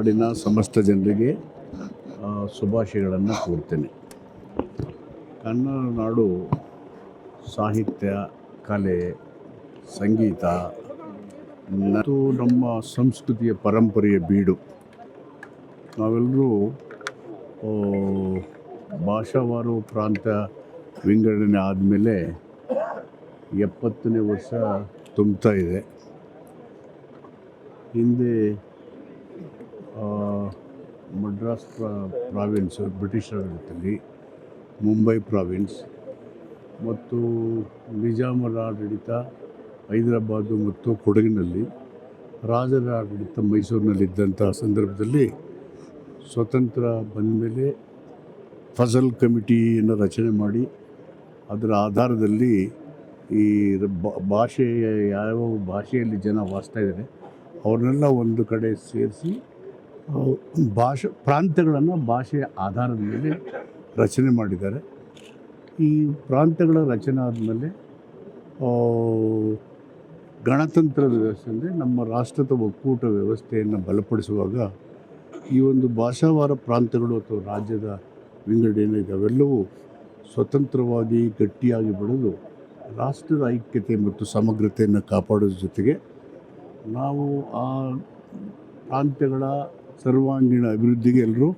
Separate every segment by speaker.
Speaker 1: ನಾಡಿನ ಸಮಸ್ತ ಜನರಿಗೆ ಶುಭಾಶಯಗಳನ್ನು ಕೋರ್ತೇನೆ. ಕನ್ನಡ ನಾಡು ಸಾಹಿತ್ಯ, ಕಲೆ, ಸಂಗೀತ ಮತ್ತು ನಮ್ಮ ಸಂಸ್ಕೃತಿಯ ಪರಂಪರೆಯ ಬೀಡು. ನಾವೆಲ್ಲರೂ ಭಾಷಾವಾರು ಪ್ರಾಂತ ವಿಂಗಡಣೆ ಆದಮೇಲೆ ಎಪ್ಪತ್ತನೇ ವರ್ಷ ತುಂಬ್ತಾ ಇದೆ. ಹಿಂದೆ ಮಡ್ರಾಸ್ ಪ್ರಾವಿನ್ಸ್ ಬ್ರಿಟಿಷ್ ಆಡಳಿತದಲ್ಲಿ ಮುಂಬೈ ಪ್ರಾವಿನ್ಸ್ ಮತ್ತು ನಿಜಾಮರ ಆಡಳಿತ ಹೈದರಾಬಾದು ಮತ್ತು ಕೊಡಗಿನಲ್ಲಿ, ರಾಜರ ಆಡಳಿತ ಮೈಸೂರಿನಲ್ಲಿದ್ದಂಥ ಸಂದರ್ಭದಲ್ಲಿ ಸ್ವತಂತ್ರ ಬಂದ ಮೇಲೆ ಫಸಲ್ ಕಮಿಟಿಯನ್ನು ರಚನೆ ಮಾಡಿ, ಅದರ ಆಧಾರದಲ್ಲಿ ಈ ಭಾಷೆಯ, ಯಾವ ಭಾಷೆಯಲ್ಲಿ ಜನ ವಾಸ್ತಾ ಇದ್ದಾರೆ, ಅವ್ರನ್ನೆಲ್ಲ ಒಂದು ಕಡೆ ಸೇರಿಸಿ ಭಾಷೆ, ಪ್ರಾಂತ್ಯಗಳನ್ನು ಭಾಷೆಯ ಆಧಾರದ ಮೇಲೆ ರಚನೆ ಮಾಡಿದ್ದಾರೆ. ಈ ಪ್ರಾಂತ್ಯಗಳ ರಚನೆ ಆದಮೇಲೆ ಗಣತಂತ್ರದ ವ್ಯವಸ್ಥೆ ಅಂದರೆ ನಮ್ಮ ರಾಷ್ಟ್ರದ ಒಕ್ಕೂಟ ವ್ಯವಸ್ಥೆಯನ್ನು ಬಲಪಡಿಸುವಾಗ ಈ ಒಂದು ಭಾಷಾವಾರ ಪ್ರಾಂತ್ಯಗಳು ಅಥವಾ ರಾಜ್ಯದ ವಿಂಗಡಣೆ ಅವೆಲ್ಲವೂ ಸ್ವತಂತ್ರವಾಗಿ ಗಟ್ಟಿಯಾಗಿ ಬೆಳೆದು ರಾಷ್ಟ್ರದ ಐಕ್ಯತೆ ಮತ್ತು ಸಮಗ್ರತೆಯನ್ನು ಕಾಪಾಡೋದ್ರ ಜೊತೆಗೆ ನಾವು ಆ ಪ್ರಾಂತ್ಯಗಳ ಸರ್ವಾಂಗೀಣ ಅಭಿವೃದ್ಧಿಗೆ ಎಲ್ಲರೂ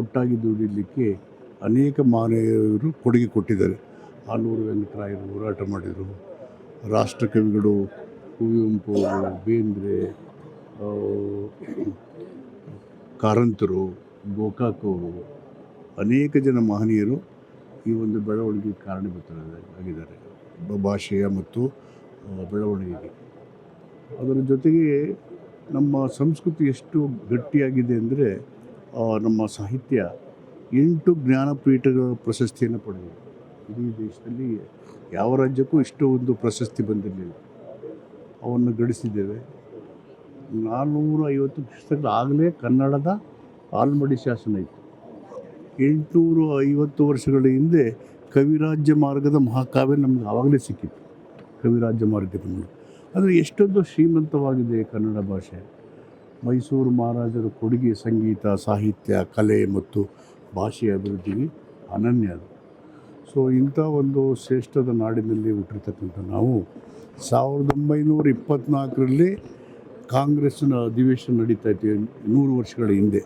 Speaker 1: ಒಟ್ಟಾಗಿ ದುಡಿಲಿಕ್ಕೆ ಅನೇಕ ಮಹನೀಯರು ಕೊಡುಗೆ ಕೊಟ್ಟಿದ್ದಾರೆ. ಆಲೂರು ವೆಂಕಟರಾಯರು ಹೋರಾಟ ಮಾಡಿದರು. ರಾಷ್ಟ್ರಕವಿಗಳು ಕುವೆಂಪು, ಬೇಂದ್ರೆ ಕಾರಂತರು ಗೋಕಾಕವರು ಅನೇಕ ಜನ ಮಹನೀಯರು ಈ ಒಂದು ಬೆಳವಣಿಗೆಗೆ ಕಾರಣೀಭೂತರಾಗಿದ್ದಾರೆ. ಆಗಿದ್ದಾರೆ ಭಾಷೆಯ ಮತ್ತು ಬೆಳವಣಿಗೆಗೆ. ಅದರ ಜೊತೆಗೆ ನಮ್ಮ ಸಂಸ್ಕೃತಿ ಎಷ್ಟು ಗಟ್ಟಿಯಾಗಿದೆ ಅಂದರೆ ನಮ್ಮ ಸಾಹಿತ್ಯ ಎಂಟು ಜ್ಞಾನಪೀಠಗಳ ಪ್ರಶಸ್ತಿಯನ್ನು ಪಡೆದಿದೆ. ಇಡೀ ದೇಶದಲ್ಲಿ ಯಾವ ರಾಜ್ಯಕ್ಕೂ ಇಷ್ಟು ಒಂದು ಪ್ರಶಸ್ತಿ ಬಂದಿರಲಿಲ್ಲ. ಅವನ್ನು ಗಳಿಸಿದ್ದೇವೆ. ನಾನ್ನೂರ ಐವತ್ತು ಪುಸ್ತಕಗಳಾಗಲೇ ಕನ್ನಡದ ಆಲ್ಮಡಿ ಶಾಸನ ಇತ್ತು. ಎಂಟುನೂರು ಐವತ್ತು ವರ್ಷಗಳ ಹಿಂದೆ ಕವಿರಾಜ್ಯ ಮಾರ್ಗದ ಮಹಾಕಾವ್ಯ ನಮ್ಗೆ ಆವಾಗಲೇ ಸಿಕ್ಕಿತ್ತು. ಕವಿರಾಜ್ಯ ಮಾರ್ಗದ ಮೂಲಕ. ಆದರೆ ಎಷ್ಟೊಂದು ಶ್ರೀಮಂತವಾಗಿದೆ ಕನ್ನಡ ಭಾಷೆ. ಮೈಸೂರು ಮಹಾರಾಜರ ಕೊಡುಗೆ ಸಂಗೀತ, ಸಾಹಿತ್ಯ, ಕಲೆ ಮತ್ತು ಭಾಷೆಯ ಅಭಿವೃದ್ಧಿಗೆ ಅನನ್ಯ ಅದು. ಸೊ, ಇಂಥ ಒಂದು ಶ್ರೇಷ್ಠದ ನಾಡಿನಲ್ಲಿ ಹುಟ್ಟಿರ್ತಕ್ಕಂಥ ನಾವು ಸಾವಿರದ ಒಂಬೈನೂರ ಇಪ್ಪತ್ತ್ನಾಲ್ಕರಲ್ಲಿ ಕಾಂಗ್ರೆಸ್ನ ಅಧಿವೇಶನ ನಡೀತಾ ಇತ್ತು ನೂರು ವರ್ಷಗಳ ಹಿಂದೆ.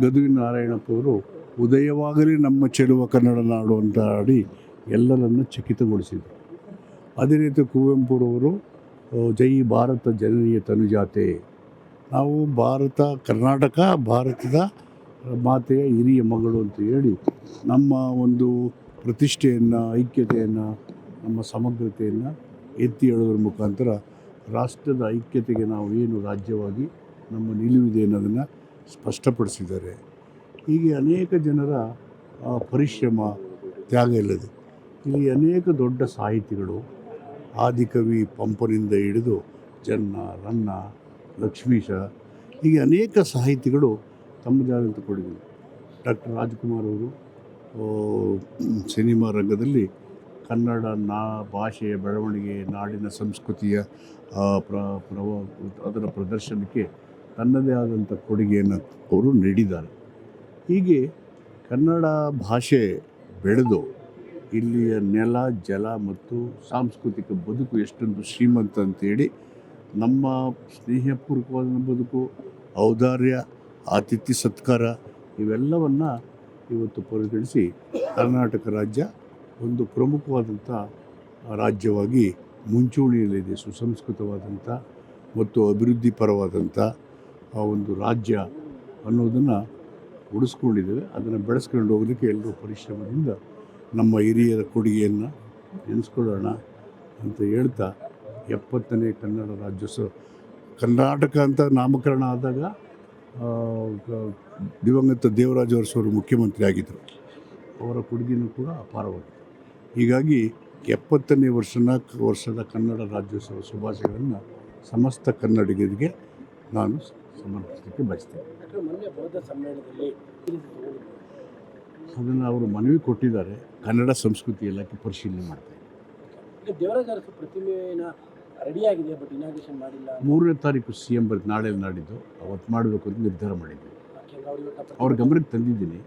Speaker 1: ಗದುವಿ ನಾರಾಯಣಪ್ಪ ಅವರು ಉದಯವಾಗಲೇ ನಮ್ಮ ಚೆಲುವ ಕನ್ನಡ ನಾಡು ಅಂತ ಆಡಿ ಎಲ್ಲರನ್ನು ಚಕಿತಗೊಳಿಸಿದರು. ಅದೇ ರೀತಿ ಕುವೆಂಪುರವರು ಜೈ ಭಾರತ ಜನನೀಯ ತನುಜಾತೆ. ನಾವು ಭಾರತ, ಕರ್ನಾಟಕ, ಭಾರತದ ಮಾತೆಯ ಹಿರಿಯ ಮಗಳು ಅಂತ ಹೇಳಿ ನಮ್ಮ ಒಂದು ಪ್ರತಿಷ್ಠೆಯನ್ನು, ಐಕ್ಯತೆಯನ್ನು, ನಮ್ಮ ಸಮಗ್ರತೆಯನ್ನು ಎತ್ತಿ ಹೇಳೋದ್ರ ಮುಖಾಂತರ ರಾಷ್ಟ್ರದ ಐಕ್ಯತೆಗೆ ನಾವು ಏನು ರಾಜ್ಯವಾಗಿ ನಮ್ಮ ನಿಲುವಿದೆ ಅನ್ನೋದನ್ನು ಸ್ಪಷ್ಟಪಡಿಸಿದ್ದಾರೆ. ಹೀಗೆ ಅನೇಕ ಜನರ ಪರಿಶ್ರಮ, ತ್ಯಾಗ ಇಲ್ಲದೆ. ಇಲ್ಲಿ ಅನೇಕ ದೊಡ್ಡ ಸಾಹಿತಿಗಳು ಆದಿಕವಿ ಪಂಪನಿಂದ ಹಿಡಿದು ಜನ್ನ, ರನ್ನ, ಲಕ್ಷ್ಮೀಶ ಹೀಗೆ ಅನೇಕ ಸಾಹಿತಿಗಳು ತಮ್ಮದೇ ಆದಂಥ ಕೊಡುಗೆ ಡಾಕ್ಟರ್ ರಾಜ್ಕುಮಾರ್ ಅವರು ಸಿನಿಮಾ ರಂಗದಲ್ಲಿ ಕನ್ನಡ ನಾ, ಭಾಷೆಯ ಬೆಳವಣಿಗೆ, ನಾಡಿನ ಸಂಸ್ಕೃತಿಯ ಪ್ರ, ಪ್ರವ, ಅದರ ಪ್ರದರ್ಶನಕ್ಕೆ ತನ್ನದೇ ಆದಂಥ ಕೊಡುಗೆಯನ್ನು ಅವರು ನೀಡಿದ್ದಾರೆ. ಹೀಗೆ ಕನ್ನಡ ಭಾಷೆ ಬೆಳೆದು ಇಲ್ಲಿಯ ನೆಲ, ಜಲ ಮತ್ತು ಸಾಂಸ್ಕೃತಿಕ ಬದುಕು ಎಷ್ಟೊಂದು ಶ್ರೀಮಂತ ಅಂತೇಳಿ ನಮ್ಮ ಸ್ನೇಹಪೂರ್ವಕವಾದ ಬದುಕು, ಔದಾರ್ಯ, ಆತಿಥ್ಯ ಸತ್ಕಾರ ಇವೆಲ್ಲವನ್ನು ಇವತ್ತು ಪರಿಗಣಿಸಿ ಕರ್ನಾಟಕ ರಾಜ್ಯ ಒಂದು ಪ್ರಮುಖವಾದಂಥ ರಾಜ್ಯವಾಗಿ ಮುಂಚೂಣಿಯಲ್ಲಿದೆ, ಸುಸಂಸ್ಕೃತವಾದಂಥ ಮತ್ತು ಅಭಿವೃದ್ಧಿ ಪರವಾದಂಥ ಆ ಒಂದು ರಾಜ್ಯ ಅನ್ನೋದನ್ನು ಉಳಿಸ್ಕೊಂಡಿದ್ದೇವೆ. ಅದನ್ನು ಬೆಳೆಸ್ಕೊಂಡು ಹೋಗೋದಕ್ಕೆ ಎಲ್ಲರೂ ಪರಿಶ್ರಮದಿಂದ ನಮ್ಮ ಹಿರಿಯರ ಕೊಡುಗೆಯನ್ನು ನೆನೆಸ್ಕೊಳ್ಳೋಣ ಅಂತ ಹೇಳ್ತಾ ಎಪ್ಪತ್ತನೇ ಕನ್ನಡ ರಾಜ್ಯೋತ್ಸವ. ಕರ್ನಾಟಕ ಅಂತ ನಾಮಕರಣ ಆದಾಗ ದಿವಂಗತ ದೇವರಾಜ ಅರಸವರು ಮುಖ್ಯಮಂತ್ರಿ ಆಗಿದ್ದರು ಅವರ ಕೊಡುಗೆನೂ ಕೂಡ ಅಪಾರವಾಗಿದೆ. ಹೀಗಾಗಿ ಎಪ್ಪತ್ತನೇ ವರ್ಷನ, ವರ್ಷದ ಕನ್ನಡ ರಾಜ್ಯೋತ್ಸವ ಶುಭಾಶಯಗಳನ್ನು ಸಮಸ್ತ ಕನ್ನಡಿಗರಿಗೆ ನಾನು ಸಮರ್ಪಿಸಲಿಕ್ಕೆ ಬಯಸ್ತೇನೆ
Speaker 2: ಡಾಕ್ಟರ್ ಮೊನ್ನೆ ಬೌದ್ಧ ಸಮ್ಮೇಳನದಲ್ಲಿ
Speaker 1: ಅದನ್ನು ಅವರು ಮನವಿ ಕೊಟ್ಟಿದ್ದಾರೆ. ಕನ್ನಡ ಸಂಸ್ಕೃತಿ ಇಲಾಖೆ ಪರಿಶೀಲನೆ ಮಾಡ್ತಾ ಇದ್ದಾರೆ
Speaker 2: ಈಗ ದೇವರಾಜ ಪ್ರತಿಮೆನ ರೆಡಿ ಆಗಿದೆ ಬಟ್ ಇನಾಗ್ರೇಷನ್ ಮಾಡಿಲ್ಲ
Speaker 1: ಮೂರನೇ ತಾರೀಕು ಸಿ ಎಂ ಬರುತ್ತೆ ನಾಳೆ ನಾಡಿದ್ದು. ಅವತ್ತು ಮಾಡಬೇಕು ಅಂತ ನಿರ್ಧಾರ
Speaker 2: ಕೆಂಗೌಡಿ
Speaker 1: ಅವ್ರ ಗಮನಕ್ಕೆ ತಂದಿದ್ದೀನಿ.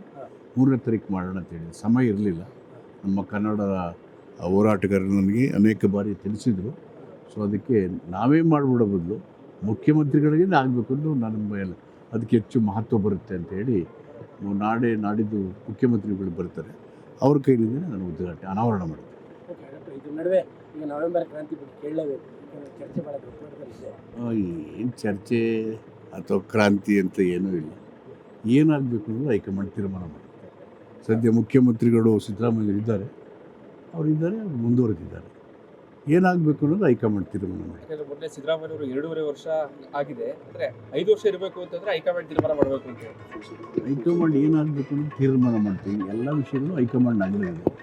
Speaker 1: ಮೂರನೇ ತಾರೀಕು ಮಾಡೋಣ ಅಂತ ಹೇಳಿ ಸಮಯ ಇರಲಿಲ್ಲ. ನಮ್ಮ ಕನ್ನಡ ಹೋರಾಟಗಾರರು ನನಗೆ ಅನೇಕ ಬಾರಿ ತಿಳಿಸಿದರು. ಸೊ ಅದಕ್ಕೆ ನಾವೇ ಮಾಡಿಬಿಡೋ ಬದಲು ಮುಖ್ಯಮಂತ್ರಿಗಳಿಗೆ ಆಗಬೇಕು ಅಂತ ನನ್ನ ಮೇಲೆ ಅದಕ್ಕೆ ಹೆಚ್ಚು ಮಹತ್ವ ಬರುತ್ತೆ ಅಂತ ಹೇಳಿ ನಾಳೆ ನಾಡಿದ್ದು ಮುಖ್ಯಮಂತ್ರಿಗಳು ಬರ್ತಾರೆ ಅವ್ರ ಕೈಲಿಂದ ನಾನು ಉದ್ಘಾಟನೆ ಅನಾವರಣ ಮಾಡ್ತೀನಿ.
Speaker 2: ನಡುವೆ ಈಗ ನವೆಂಬರ್ ಕ್ರಾಂತಿ ಬಗ್ಗೆ ಕೇಳಲೇಬೇಕು. ಯಾಕಂದ್ರೆ ಚರ್ಚೆ
Speaker 1: ಏನು ಚರ್ಚೆ ಅಥವಾ ಕ್ರಾಂತಿ ಅಂತ ಏನೂ ಇಲ್ಲ. ಏನಾಗಬೇಕು ಅನ್ನೋದು ಹೈಕಮಾಂಡ್ ತೀರ್ಮಾನ ಮಾಡುತ್ತೆ. ಸದ್ಯ ಮುಖ್ಯಮಂತ್ರಿಗಳು ಸಿದ್ದರಾಮಯ್ಯ ಇದ್ದಾರೆ. ಅವರಿದ್ದಾರೆ ಅವ್ರು ಮುಂದುವರೆದಿದ್ದಾರೆ. ಏನಾಗಬೇಕು ಅನ್ನೋದು ಹೈಕಮಾಂಡ್ ತೀರ್ಮಾನ ಮಾಡಿ
Speaker 3: ಯಾಕಂದ್ರೆ ಮೊದಲೇ ಸಿದ್ದರಾಮಯ್ಯ ಅವರು ಎರಡೂವರೆ ವರ್ಷ ಆಗಿದೆ. ಅಂದ್ರೆ ಐದು ವರ್ಷ ಇರಬೇಕು ಅಂತಂದ್ರೆ ಹೈಕಮಾಂಡ್ ತೀರ್ಮಾನ ಮಾಡಬೇಕು ಅಂತ ಹೇಳಿ.
Speaker 1: ಹೈಕಮಾಂಡ್ ಏನಾಗಬೇಕು ಅನ್ನೋದು ತೀರ್ಮಾನ ಮಾಡ್ತೀವಿ. ಎಲ್ಲ ವಿಷಯಗಳು ಹೈಕಮಾಂಡ್ ಆಗಲೇ ಇದೆ.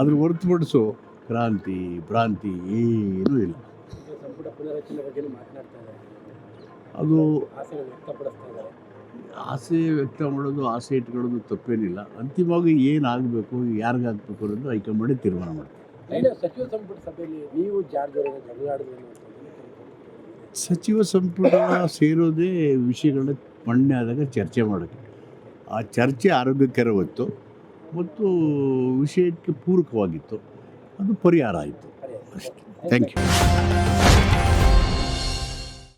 Speaker 1: ಅದ್ರ ಹೊರತುಪಡಿಸು ಕ್ರಾಂತಿ ಭ್ರಾಂತಿ ಏನೂ ಇಲ್ಲ.
Speaker 2: ಸಂಪುಟ ಪುನರಚನೆ ಬಗ್ಗೆ ಮಾತನಾಡ್ತಾ ಇದ್ದಾರೆ.
Speaker 1: ಅದು
Speaker 2: ಆಸೆ ವ್ಯಕ್ತಪಡಿಸ್ತಾ ಇದ್ದಾರೆ.
Speaker 1: ಆಸೆ ವ್ಯಕ್ತ ಮಾಡೋದು ಆಸೆ ಇಟ್ಕೊಳ್ಳೋದು ತಪ್ಪೇನಿಲ್ಲ. ಅಂತಿಮವಾಗಿ ಏನಾಗಬೇಕು ಯಾರಿಗಾಗಬೇಕು ಅನ್ನೋದು ಹೈಕಮಾಂಡೇ ತೀರ್ಮಾನ ಮಾಡ್ತಾರೆ.
Speaker 2: ಏನು ಸಚಿವ ಸಂಪುಟ ಸಭೆಯಲ್ಲಿ ನೀವು ಜಾರ್ಜ್
Speaker 1: ಸಚಿವ ಸಂಪುಟ ಸೇರೋದೇ ವಿಷಯಗಳನ್ನ ಮಂಡನೆ ಆದಾಗ ಚರ್ಚೆ ಮಾಡೋಕ್ಕೆ ಆ ಚರ್ಚೆ ಆರೋಗ್ಯಕರ ಹೊತ್ತು ಮತ್ತು ವಿಷಯಕ್ಕೆ ಪೂರಕವಾಗಿತ್ತು. ಅದು ಪರಿಹಾರ ಆಯಿತು. ಅಷ್ಟೇ. Thank you